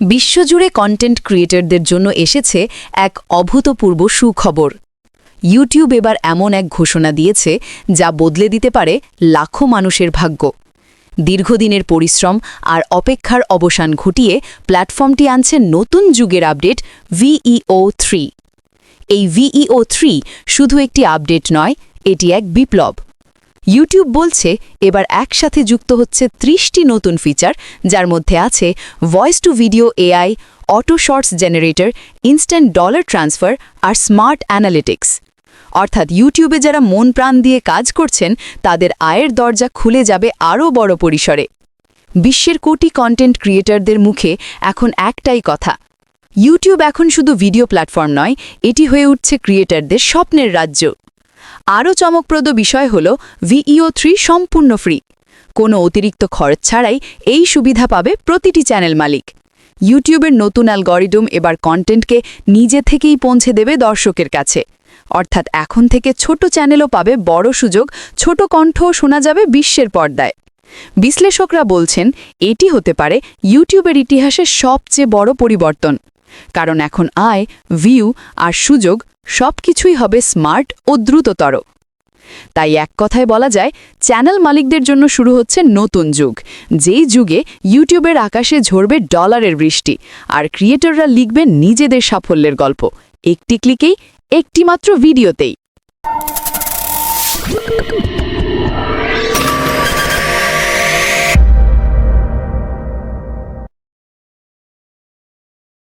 বিশ্বজুড়ে কন্টেন্ট ক্রিয়েটরদের জন্য এসেছে এক অভূতপূর্ব সুখবর। ইউটিউব এবার এমন এক ঘোষণা দিয়েছে যা বদলে দিতে পারে লাখো মানুষের ভাগ্য। দীর্ঘদিনের পরিশ্রম আর অপেক্ষার অবসান ঘটিয়ে প্ল্যাটফর্মটি আনছে নতুন যুগের আপডেট ভিইও থ্রি এই ভিইও থ্রি শুধু একটি আপডেট নয়, এটি এক বিপ্লব। ইউটিউব বলছে এবার একসাথে যুক্ত হচ্ছে ত্রিশটি নতুন ফিচার যার মধ্যে আছে voice to video AI auto shorts generator instant dollar transfer R smart analytics অর্থাৎ ইউটিউবে যারা মন প্রাণ দিয়ে কাজ করছেন, তাদের আয়ের দরজা খুলে যাবে আরও বড় পরিসরে। বিশ্বের কোটি কন্টেন্ট ক্রিয়েটরদের মুখে এখন একটাই কথা। ইউটিউব এখন শুধু ভিডিও প্ল্যাটফর্ম নয়, এটি হয়ে উঠছে ক্রিয়েটারদের স্বপ্নের রাজ্য। আরও চমকপ্রদ বিষয় হল ভিইও থ্রি সম্পূর্ণ ফ্রি কোনো অতিরিক্ত খরচ ছাড়াই এই সুবিধা পাবে প্রতিটি চ্যানেল মালিক। ইউটিউবের নতুন অ্যালগরিদম এবার কন্টেন্টকে নিজে থেকেই পৌঁছে দেবে দর্শকের কাছে। অর্থাৎ এখন থেকে ছোট চ্যানেলও পাবে বড় সুযোগ, ছোট কণ্ঠও শোনা যাবে বিশ্বের পর্দায়। বিশ্লেষকরা বলছেন, এটি হতে পারে ইউটিউবের ইতিহাসে সবচেয়ে বড় পরিবর্তন। কারণ এখন আয় ভিউ আর সুযোগ সবকিছুই হবে স্মার্ট ও দ্রুততর। তাই এক কথায় বলা যায় চ্যানেল মালিকদের জন্য শুরু হচ্ছে নতুন যুগ। যেই যুগে ইউটিউবের আকাশে ঝরবে ডলারের বৃষ্টি আর ক্রিয়েটররা লিখবেন নিজেদের সাফল্যের গল্প। একটি ক্লিকেই একটিমাত্র ভিডিওতেই